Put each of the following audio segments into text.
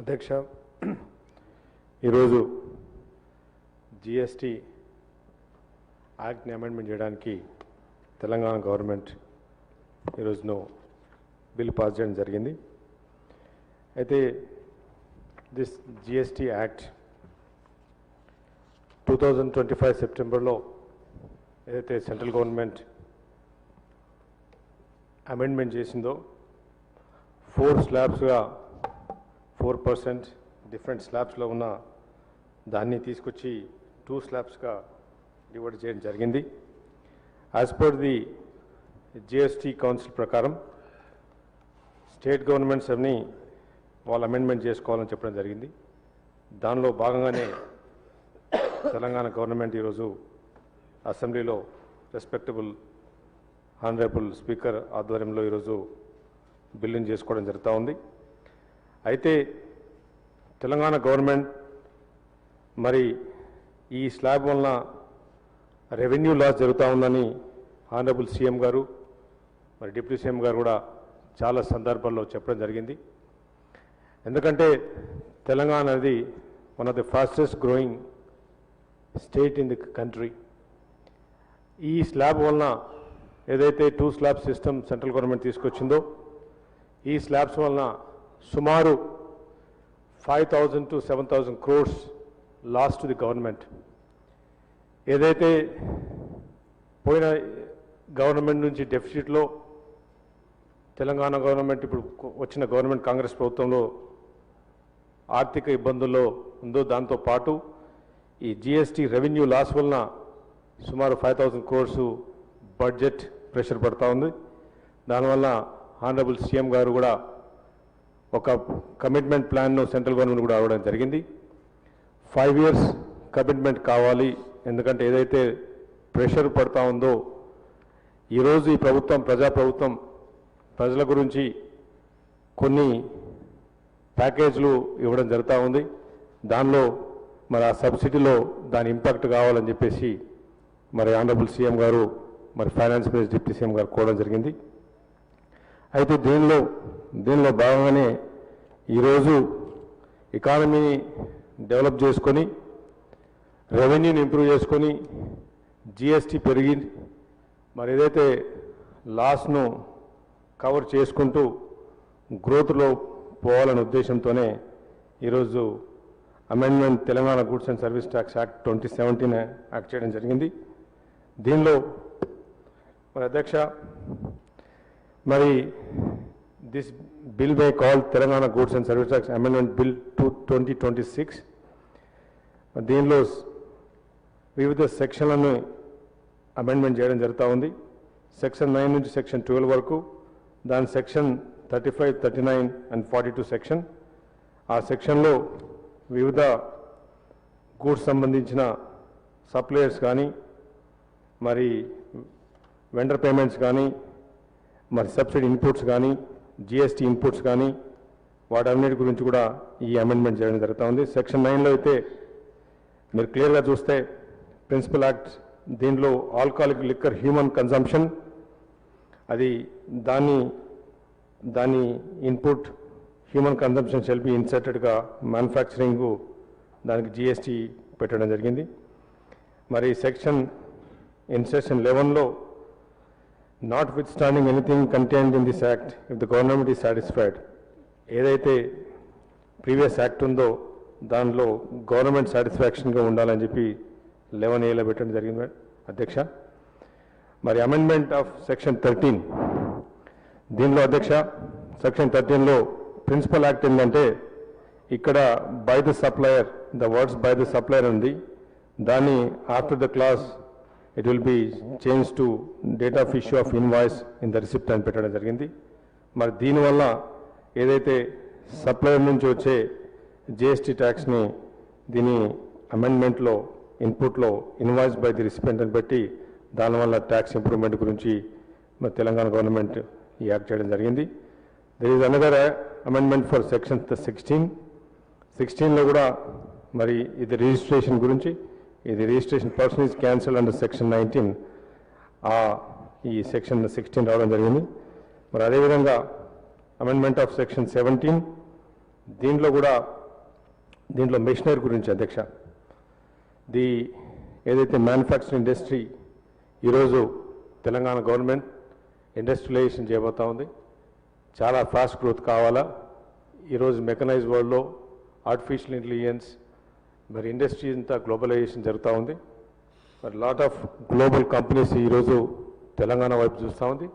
అధ్యక్ష ఈరోజు జిఎస్టి యాక్ట్ని అమెండ్మెంట్ చేయడానికి తెలంగాణ గవర్నమెంట్ ఈరోజును బిల్ పాస్ చేయడం జరిగింది. అయితే this GST act two thousand twenty five సెప్టెంబర్లో ఏదైతే సెంట్రల్ గవర్నమెంట్ అమెండ్మెంట్ చేసిందో ఫోర్ స్లాబ్స్గా ఫోర్ పర్సెంట్ డిఫరెంట్ స్లాబ్స్లో ఉన్న దాన్ని తీసుకొచ్చి టూ స్లాబ్స్గా డివైడ్ చేయడం జరిగింది. As per the GST council ప్రకారం స్టేట్ గవర్నమెంట్స్ అన్ని వాళ్ళు అమెండ్మెంట్ చేసుకోవాలని చెప్పడం జరిగింది. దానిలో భాగంగానే తెలంగాణ గవర్నమెంట్ ఈరోజు అసెంబ్లీలో రెస్పెక్టబుల్ హానరబుల్ స్పీకర్ ఆధ్వర్యంలో ఈరోజు బిల్లింగ్ చేసుకోవడం జరుగుతూ ఉంది. అయితే తెలంగాణ గవర్నమెంట్ మరి ఈ స్లాబ్ వలన రెవెన్యూ లాస్ జరుగుతూ ఉందని ఆనరబుల్ సీఎం గారు మరి డిప్యూటీ సీఎం గారు కూడా చాలా సందర్భాల్లో చెప్పడం జరిగింది. ఎందుకంటే తెలంగాణ అనేది one of the fastest growing state in the country ఈ స్లాబ్ వలన ఏదైతే two slab system central government తీసుకొచ్చిందో ఈ స్లాబ్స్ వలన సుమారు five thousand to seven thousand crores loss to the government ఏదైతే పోయిన గవర్నమెంట్ నుంచి డెఫిసిట్లో తెలంగాణ గవర్నమెంట్ ఇప్పుడు వచ్చిన గవర్నమెంట్ కాంగ్రెస్ ప్రభుత్వంలో ఆర్థిక ఇబ్బందుల్లో ఉందో దాంతో పాటు ఈ జిఎస్టీ రెవెన్యూ లాస్ వలన సుమారు five thousand crores budget pressure పడుతూ ఉంది. దానివల్ల ఆనరబుల్ సీఎం గారు కూడా ఒక కమిట్మెంట్ ప్లాన్ను సెంట్రల్ గవర్నమెంట్ కూడా అవ్వడం జరిగింది. ఫైవ్ ఇయర్స్ కమిట్మెంట్ కావాలి. ఎందుకంటే ఏదైతే ప్రెషర్ పడతా ఉందో ఈరోజు ఈ ప్రభుత్వం ప్రజాప్రభుత్వం ప్రజల గురించి కొన్ని ప్యాకేజ్లు ఇవ్వడం జరుగుతూ ఉంది. దానిలో మరి ఆ సబ్సిడీలో దాని ఇంపాక్ట్ కావాలని చెప్పేసి మరి ఆనరబుల్ సీఎం గారు మరి ఫైనాన్స్ మినిస్టర్ డిప్యూటీ సీఎం గారు కోవడం జరిగింది. అయితే దీనిలో దీనిలో భాగంగానే ఈరోజు ఎకానమీని డెవలప్ చేసుకొని రెవెన్యూని ఇంప్రూవ్ చేసుకొని జిఎస్టీ పెరిగి మరి ఏదైతే లాస్ను కవర్ చేసుకుంటూ గ్రోత్లో పోవాలనే ఉద్దేశంతోనే ఈరోజు amendment Telangana goods and service tax act twenty seventeen act చేయడం జరిగింది. దీనిలో మరి అధ్యక్ష మరి this bill may call Telangana goods and service tax amendment bill two twenty twenty six దీనిలో వివిధ సెక్షన్లను అమెండ్మెంట్ చేయడం జరుగుతూ ఉంది. సెక్షన్ నైన్ నుంచి సెక్షన్ ట్వెల్వ్ వరకు దాని section thirty five thirty nine and forty two section ఆ సెక్షన్లో వివిధ గూడ్స్ సంబంధించిన సప్లయర్స్ కానీ మరి వెండర్ పేమెంట్స్ కానీ మరి సబ్సిడీ ఇన్పుట్స్ కానీ జిఎస్టీ ఇన్పుట్స్ కానీ వాటన్నిటి గురించి కూడా ఈ అమెండ్మెంట్ చేయడం జరుగుతూ ఉంది. సెక్షన్ నైన్లో అయితే మీరు క్లియర్గా చూస్తే ప్రిన్సిపల్ యాక్ట్ దీనిలో ఆల్కహాలిక్ లిక్కర్ హ్యూమన్ కన్సంప్షన్ అది దాన్ని దాని input human consumption shall be ఇన్సర్టెడ్గా manufacturing దానికి జిఎస్టీ పెట్టడం జరిగింది. మరి section in section లెవెన్లో notwithstanding anything contained in this act if the government is satisfied ఏదైతే ప్రీవియస్ యాక్ట్ ఉందో దానిలో గవర్నమెంట్ సాటిస్ఫాక్షన్గా ఉండాలని చెప్పి లెవెన్ ఏలో పెట్టడం జరిగింది అధ్యక్ష మరి అమెండ్మెంట్ ఆఫ్ సెక్షన్ థర్టీన్ దీనిలో అధ్యక్ష సెక్షన్ థర్టీన్లో ప్రిన్సిపల్ యాక్ట్ ఏంటంటే ఇక్కడ by the supplier the words by the supplier ఉంది. దాన్ని after the clause it will be change to date of issue of invoice in the receipt అని పెట్టడం జరిగింది. మరి దీనివల్ల ఏదైతే సప్లయర్ నుంచి వచ్చే జిఎస్టీ ట్యాక్స్ని దీని అమెండ్మెంట్లో ఇన్పుట్లో ఇన్వాయిస్ బై ది రిసిపెంట్ అని పెట్టి దానివల్ల ట్యాక్స్ ఇంప్రూవ్మెంట్ గురించి మరి తెలంగాణ గవర్నమెంట్ ఈ యాక్ట్ చేయడం జరిగింది. There is another amendment for section sixteen సిక్స్టీన్లో కూడా మరి ఇది రిజిస్ట్రేషన్ గురించి ఇది registration person is cancel under section nineteen ఆ ఈ సెక్షన్ సిక్స్టీన్ రావడం జరిగింది. మరి అదేవిధంగా అమెండ్మెంట్ ఆఫ్ సెక్షన్ సెవెంటీన్ దీంట్లో కూడా దీంట్లో మిషనరీ గురించి అధ్యక్ష. ది ఏదైతే మ్యానుఫ్యాక్చరింగ్ ఇండస్ట్రీ ఈరోజు తెలంగాణ గవర్నమెంట్ ఇండస్ట్రియలైజేషన్ చేయబోతా ఉంది. చాలా ఫాస్ట్ గ్రోత్ కావాలా? ఈరోజు మెకనైజ్ వరల్డ్లో ఆర్టిఫిషియల్ ఇంటెలిజెన్స్ మరి ఇండస్ట్రీ అంతా గ్లోబలైజేషన్ జరుగుతూ ఉంది. మరి లాట్ ఆఫ్ గ్లోబల్ కంపెనీస్ ఈరోజు తెలంగాణ వైపు చూస్తూ ఉంది.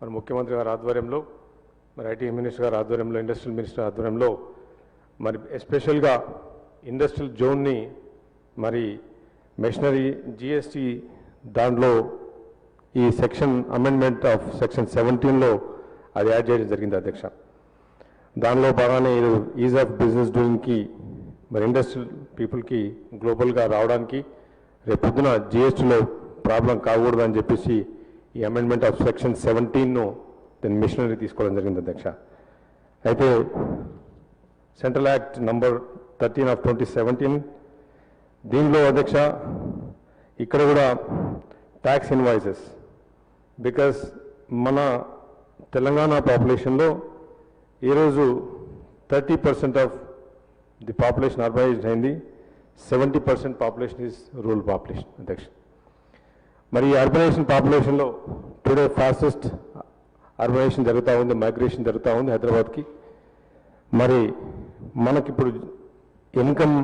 మరి ముఖ్యమంత్రి గారి ఆధ్వర్యంలో మరి ఐటీ మినిస్టర్ గారి ఆధ్వర్యంలో ఇండస్ట్రియల్ మినిస్టర్ ఆధ్వర్యంలో మరి ఎస్పెషల్గా ఇండస్ట్రియల్ జోన్ని మరి మెషనరీ జిఎస్టీ దాంట్లో ఈ సెక్షన్ అమెండ్మెంట్ ఆఫ్ సెక్షన్ సెవెంటీన్లో అది యాడ్ చేయడం జరిగింది అధ్యక్ష. దానిలో బాగానే ఈజ్ ఆఫ్ బిజినెస్ డూయింగ్కి మరి ఇండస్ట్రియల్ పీపుల్కి గ్లోబల్గా రావడానికి రేపు పొద్దున జిఎస్టీలో ప్రాబ్లం కాకూడదని చెప్పేసి ఈ అమెండ్మెంట్ ఆఫ్ సెక్షన్ సెవెంటీన్ను దాని మిషనరీ తీసుకోవడం జరిగింది అధ్యక్ష. అయితే central act number thirteen of twenty seventeen దీనిలో అధ్యక్ష ఇక్కడ కూడా ట్యాక్స్ ఇన్వాయిసెస్ బికాస్ మన తెలంగాణ పాపులేషన్లో ఈరోజు thirty percent of the population urbanised అయింది seventy percent population is rural population అధ్యక్ష మరి ఈ అర్బనైజేషన్ పాపులేషన్లో టుడే ఫాస్టెస్ట్ అర్బనైజేషన్ జరుగుతూ ఉంది మైగ్రేషన్ జరుగుతూ ఉంది హైదరాబాద్కి. మరి మనకిప్పుడు income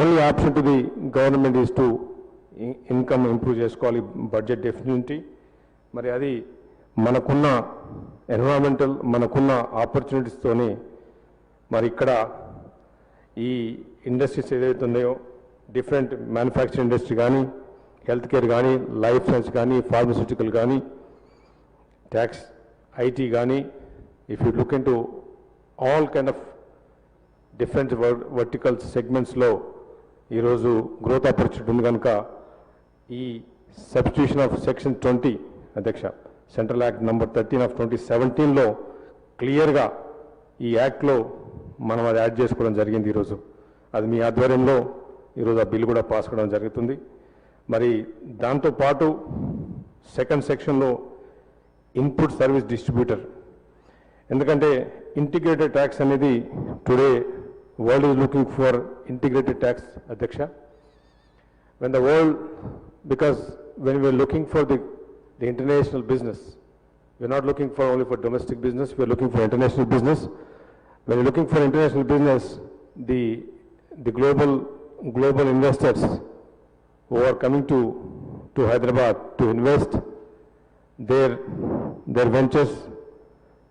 only option to the government is to income improve చేసుకోవాలి బడ్జెట్ డెఫినెట్లీ మరి అది మనకున్న ఎన్విరాన్మెంటల్ మనకున్న ఆపర్చునిటీస్తోని మరి ఇక్కడ ఈ ఇండస్ట్రీస్ ఏదైతే ఉన్నాయో డిఫరెంట్ మ్యానుఫ్యాక్చరింగ్ ఇండస్ట్రీ కానీ హెల్త్ కేర్ కానీ లైఫ్ సైన్స్ కానీ ఫార్మస్యూటికల్ కానీ ట్యాక్స్ ఐటీ కానీ if you look in to all kind of different vertical సెగ్మెంట్స్లో ఈరోజు గ్రోత్ ఆపర్చునిటీ ఉంది కనుక ఈ సబ్స్టిట్యూషన్ ఆఫ్ సెక్షన్ ట్వంటీ అధ్యక్ష central act number thirteen of twenty సెవెంటీన్లో క్లియర్గా ఈ యాక్ట్లో మనం అది యాడ్ చేసుకోవడం జరిగింది ఈరోజు. అది మీ ఆధ్వర్యంలో ఈరోజు ఆ బిల్ కూడా పాస్ కావడం జరుగుతుంది. మరి దాంతోపాటు సెకండ్ సెక్షన్లో ఇన్పుట్ సర్వీస్ డిస్ట్రిబ్యూటర్. ఎందుకంటే ఇంటిగ్రేటెడ్ ట్యాక్స్ అనేది today world is looking for integrated tax అధ్యక్ష. When the world because when we're looking for the the international business we're not looking for only for domestic business we're looking for international business when you're looking for international business, the, the global, global investors who are coming to, to Hyderabad to invest their, their ventures,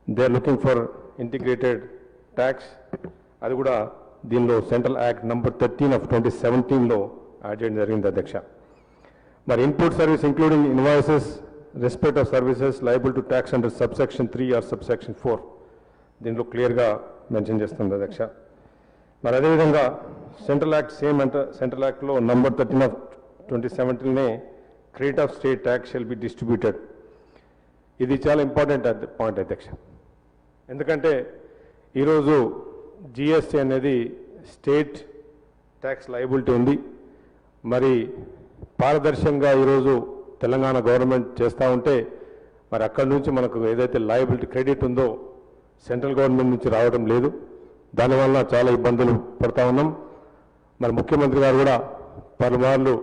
they're looking for integrated tax. అది కూడా దీనిలో central act number thirteen of twenty సెవెంటీన్లో add చేయడం జరిగింది అధ్యక్ష మరి input service including invoices respect of services liable to tax under subsection three or subsection four దీంట్లో క్లియర్గా మెన్షన్ చేస్తుంది అధ్యక్ష మరి అదేవిధంగా సెంట్రల్ యాక్ట్ సేమ్ అంట సెంట్రల్ యాక్ట్లో number thirteen of twenty సెవెంటీన్నే credit of state tax shall be distributed ఇది చాలా ఇంపార్టెంట్ పాయింట్ అధ్యక్ష ఎందుకంటే ఈరోజు జిఎస్టీ అనేది స్టేట్ ట్యాక్స్ లయబిలిటీ ఉంది. మరి పారదర్శకంగా ఈరోజు తెలంగాణ గవర్నమెంట్ చేస్తూ ఉంటే మరి అక్కడి నుంచి మనకు ఏదైతే లయబిలిటీ క్రెడిట్ ఉందో సెంట్రల్ గవర్నమెంట్ నుంచి రావడం లేదు. దానివల్ల చాలా ఇబ్బందులు పడతా ఉన్నాం. మరి ముఖ్యమంత్రి గారు కూడా పలుమార్లు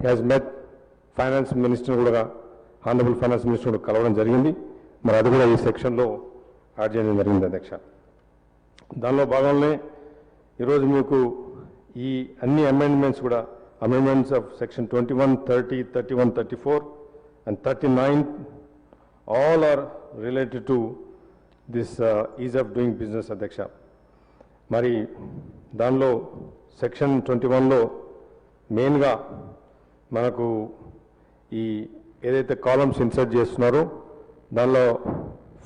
హ్యాజ్ మెట్ ఫైనాన్స్ మినిస్టర్ కూడా ఆనరబుల్ ఫైనాన్స్ మినిస్టర్ కూడా కలవడం జరిగింది. మరి అది కూడా ఈ సెక్షన్లో యాడ్ చేయడం జరిగింది అధ్యక్ష. దానిలో భాగంలోనే ఈరోజు మీకు ఈ అన్ని అమెండ్మెంట్స్ కూడా amendments of section twenty one thirty thirty one thirty four and thirty nine all are related to this ease of doing business అధ్యక్ష. మరి దానిలో సెక్షన్ ట్వంటీ వన్లో మెయిన్గా మనకు ఈ ఏదైతే కాలమ్స్ ఇన్సర్ట్ చేస్తున్నారో దానిలో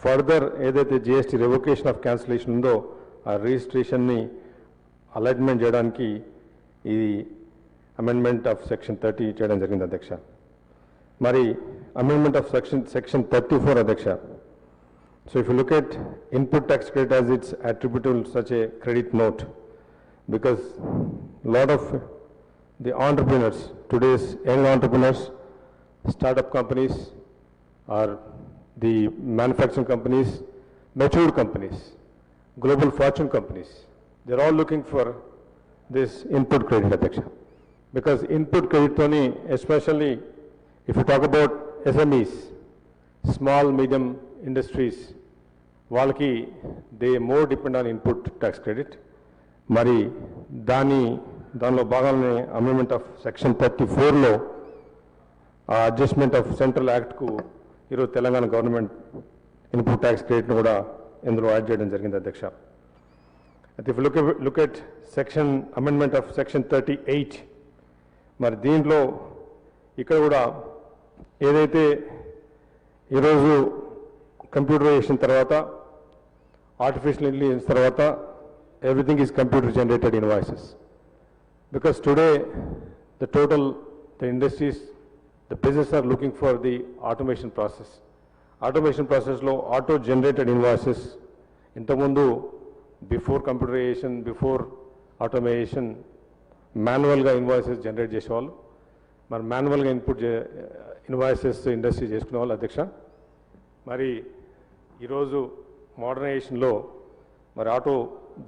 ఫర్దర్ ఏదైతే జిఎస్టీ రెవొకేషన్ ఆఫ్ క్యాన్సిలేషన్ ఉందో ఆ రిజిస్ట్రేషన్ని అలైన్మెంట్ చేయడానికి ఇది అమెండ్మెంట్ ఆఫ్ సెక్షన్ థర్టీ చేయడం జరిగింది అధ్యక్ష. మరి amendment of section section thirty four అధ్యక్ష. So if you look at input tax credit as it's attributable such a credit note, because a lot of the entrepreneurs, today's young entrepreneurs, startup companies, or the manufacturing companies, mature companies, global fortune companies. They're all looking for this input credit, Adyaksha. Because input credit only, especially if you talk about SMEs, small, medium industries వాళ్ళకి they more depend on input tax credit. మరి దాని దానిలో భాగాలనే amendment of section thirty ఫోర్లో ఆ adjustment of central యాక్ట్కు ఈరోజు Telangana government input tax క్రెడిట్ను కూడా ఇందులో యాడ్ చేయడం జరిగింది అధ్యక్ష. అయితే look look at section amendment of section thirty eight మరి దీంట్లో ఇక్కడ కూడా ఏదైతే ఈరోజు కంప్యూటరైజేషన్ తర్వాత ఆర్టిఫిషియల్ ఇంటెలిజెన్స్ తర్వాత everything is computer generated invoices voices because today the total the industries the business are looking for the automation process automation ప్రాసెస్లో auto generated invoices ఇంతకుముందు బిఫోర్ కంప్యూటరైజేషన్ బిఫోర్ ఆటోమేషన్ మాన్యువల్గా invoices generate చేసేవాళ్ళు. మరి మాన్యువల్గా input invoices industry చేసుకునే వాళ్ళు అధ్యక్ష. మరి ఈరోజు మోడర్నైజేషన్లో మరి ఆటో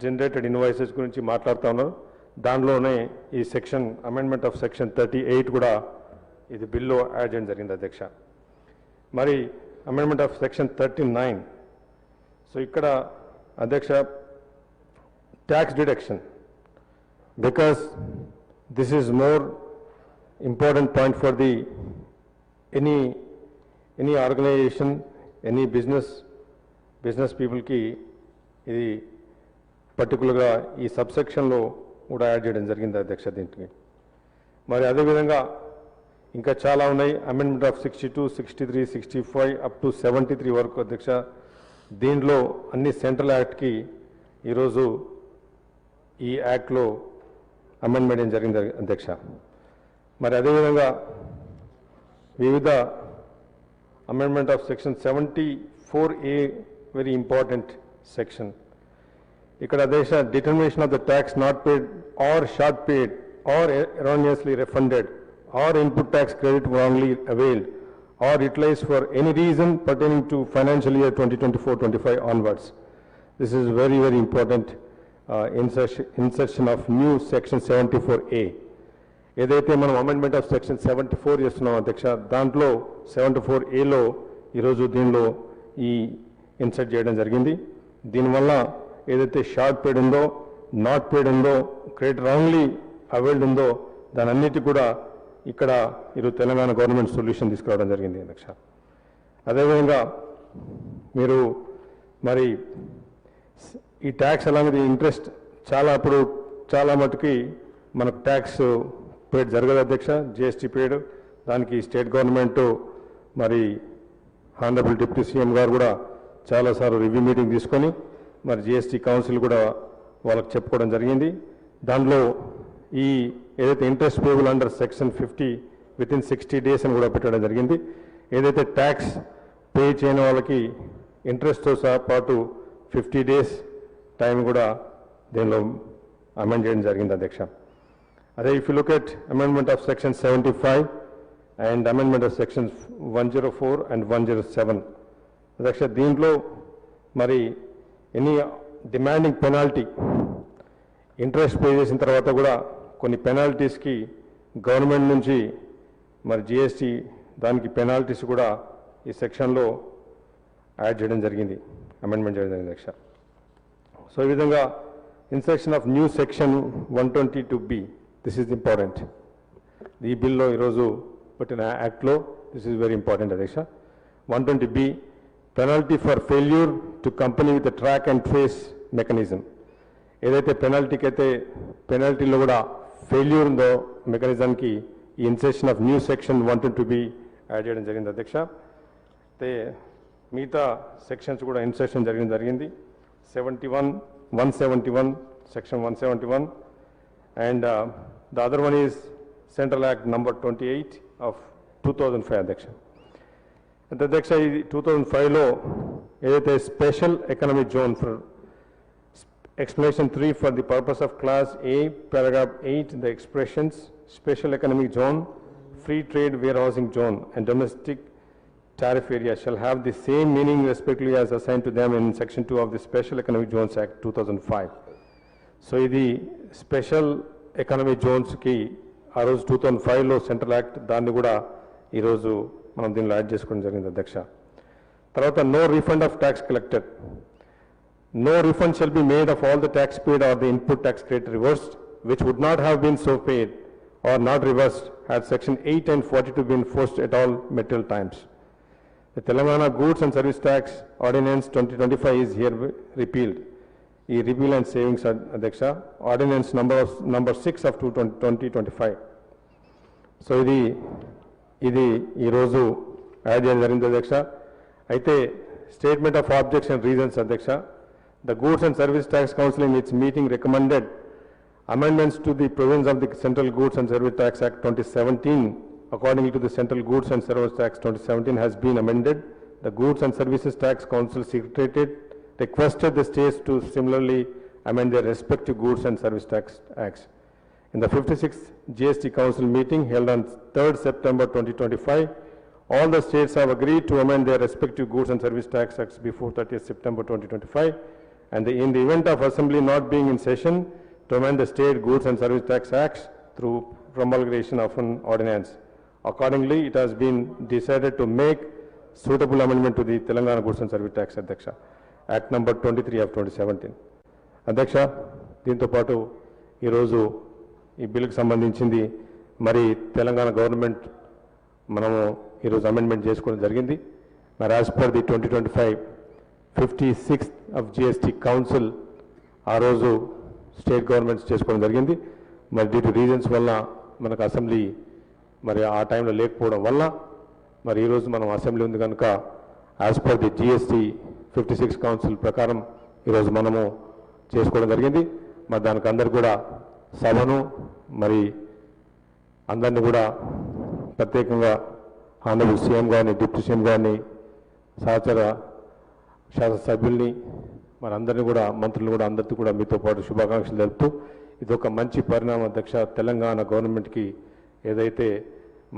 జనరేటెడ్ ఇన్వాయిసెస్ గురించి మాట్లాడుతూ ఉన్నారు. దానిలోనే ఈ section amendment of section thirty eight కూడా ఇది బిల్లో యాడ్ చేయడం జరిగింది అధ్యక్ష. మరి amendment of section thirty nine. So ఇక్కడ అధ్యక్ష tax deduction. Because this is more important point for the any any organisation any business business పీపుల్కి ఇది పర్టికులర్గా ఈ సబ్సెక్షన్లో కూడా యాడ్ చేయడం జరిగింది అధ్యక్ష దీనికి. మరి అదేవిధంగా ఇంకా చాలా ఉన్నాయి. Amendment of sixty two sixty three sixty five up to seventy three వరకు అధ్యక్ష దీంట్లో అన్ని సెంట్రల్ యాక్ట్కి ఈరోజు ఈ యాక్ట్లో అమెండ్మెంట్ జరిగింది అధ్యక్ష. మరి అదేవిధంగా వివిధ amendment of section seventy four A very important section ఇక్కడ దేశ determination of the tax not paid or short paid or erroneously refunded or input tax credit wrongly availed or utilise for any reason pertaining to financial year twenty twenty four twenty five onwards this is very very important insertion of new section seventy four A ఏదైతే మనం amendment of section seventy four చేస్తున్నాం అధ్యక్ష దాంట్లో seventy four ఏలో ఈరోజు దీనిలో ఈ insert చేయడం జరిగింది. దీనివల్ల ఏదైతే షార్ట్ పేడ్ ఉందో నాట్ పేడ్ ఉందో క్రెడిట్ రాంగ్లీ అవైల్డ్ ఉందో దాని అన్నిటి కూడా ఇక్కడ ఈరోజు తెలంగాణ గవర్నమెంట్ సొల్యూషన్ తీసుకురావడం జరిగింది అధ్యక్ష. అదేవిధంగా మీరు మరి ఈ ట్యాక్స్ అలాగే ఇంట్రెస్ట్ చాలా అప్పుడు చాలా మటుకి మనకు ట్యాక్స్ పేడ్ జరగదు అధ్యక్ష. జిఎస్టీ పేడ్ దానికి స్టేట్ గవర్నమెంట్ మరి హానరబుల్ డిప్యూటీ సీఎం గారు కూడా చాలాసార్లు రివ్యూ మీటింగ్ తీసుకొని మరి జిఎస్టీ కౌన్సిల్ కూడా వాళ్ళకి చెప్పుకోవడం జరిగింది. దానిలో ఈ ఏదైతే interest payable under section fifty within sixty days అని కూడా పెట్టడం జరిగింది. ఏదైతే ట్యాక్స్ పే చేయని వాళ్ళకి ఇంట్రెస్ట్తో సహా పాటు ఫిఫ్టీ డేస్ టైం కూడా దీనిలో అమెండ్ చేయడం జరిగింది అధ్యక్ష. అదే if you look at amendment of section seventy five and amendment of section one zero four and one zero seven అధ్యక్ష దీంట్లో మరి any demanding penalty interest pay చేసిన తర్వాత కూడా కొన్ని పెనాల్టీస్కి గవర్నమెంట్ నుంచి మరి జిఎస్టీ దానికి పెనాల్టీస్ కూడా ఈ సెక్షన్లో యాడ్ చేయడం జరిగింది అమెండ్మెంట్ చేయడం జరిగింది అధ్యక్ష సో ఈ విధంగా insertion of new section one twenty two B this is important ఈ బిల్లో ఈరోజు పెట్టిన యాక్ట్లో దిస్ ఈజ్ వెరీ ఇంపార్టెంట్ అధ్యక్ష one twenty B penalty for failure to company with track and trace mechanism ఏదైతే పెనాల్టీకి అయితే పెనాల్టీలో కూడా ఫెయిల్యూర్ ఉందో మెకానిజంకి ఈ insertion of new section one two B add చేయడం జరిగింది అధ్యక్ష. అయితే మిగతా సెక్షన్స్ కూడా ఇన్సెషన్ జరగడం జరిగింది. Seventy one one seventy one section one seventy one and the other one is central act number twenty eight of two thousand five అధ్యక్ష. అంటే అధ్యక్ష ఇది టూ థౌజండ్ ఫైవ్లో ఏదైతే special economic zone for explanation 3 for the purpose of class A, paragraph 8, the expressions special economic zone, free trade warehousing zone and domestic tariff area shall have the same meaning respectively as assigned to them in Section 2 of the Special Economic Zones Act 2005. So ఇది special economic జోన్స్కి ఆ రోజు two thousand ఫైవ్లో central act దాన్ని కూడా ఈరోజు మనం దీనిలో add చేసుకోవడం జరిగింది అధ్యక్ష తర్వాత no refund of tax collected No refund shall be made of all the tax paid or the input tax credit reversed, which would not have been so paid or not reversed had section 8 and 42 been forced at all material times. The Telangana Goods and Service Tax Ordinance 2025 is here repealed. ఈ repeal and savings అధ్యక్ష ordinance number number six of two twenty twenty five so ఇది ఇది ఈరోజు add చేయడం జరిగింది అధ్యక్ష అయితే statement of objection reasons అధ్యక్ష the goods and service tax council in its meeting recommended amendments to the provisions of the Central Goods and Service Tax Act 2017 according to the Central Goods and Service Tax 2017 has been amended. The Goods and Services Tax Council Secretariat requested the states to similarly amend their respective goods and service tax acts. In the 56th GST Council meeting held on 3rd September 2025, all the states have agreed to amend their respective goods and service tax acts before 30th September 2025. And the- in the event of assembly not being in session, to amend the state goods and service tax acts through promulgation of an ordinance. Accordingly, it has been decided to make suitable amendment to the Telangana Goods and Service Tax Adyaksha, Act number 23 of 2017. అధ్యక్ష దీంతో పాటు ఈరోజు ఈ బిల్లుకు సంబంధించింది. మరి Telangana government మనము ఈరోజు అమెండ్మెంట్ చేసుకోవడం జరిగింది. మరి as per the twenty twenty five fifty sixth of GST council ఆ రోజు స్టేట్ గవర్నమెంట్స్ చేసుకోవడం జరిగింది. మరి డ్యూ టు రీజన్స్ వల్ల మనకు అసెంబ్లీ మరి ఆ టైంలో లేకపోవడం వల్ల మరి ఈరోజు మనం అసెంబ్లీ ఉంది కనుక as per the GST fifty six council ప్రకారం ఈరోజు మనము చేసుకోవడం జరిగింది. మరి దానికి అందరు కూడా సభను మరి అందరినీ కూడా ప్రత్యేకంగా ఆనరబుల్ సీఎం గారిని డిప్యూటీ సీఎం గారిని సహచర శాసనసభ్యుల్ని మరి అందరినీ కూడా మంత్రులు కూడా అందరితో కూడా మీతో పాటు శుభాకాంక్షలు తెలుపుతూ ఇది ఒక మంచి పరిణామ. అధ్యక్ష తెలంగాణ గవర్నమెంట్కి ఏదైతే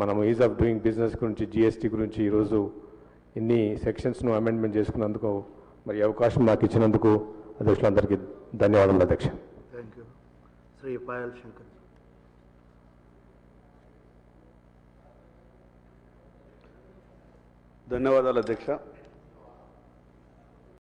మనం ఈజ్ ఆఫ్ డూయింగ్ బిజినెస్ గురించి జిఎస్టీ గురించి ఈరోజు ఇన్ని సెక్షన్స్ను అమెండ్మెంట్ చేసుకున్నందుకు మరి అవకాశం మాకు ఇచ్చినందుకు అధ్యక్షులందరికీ ధన్యవాదాలు అధ్యక్ష. శ్రీ పాయల్ శంకర్ ధన్యవాదాలు అధ్యక్ష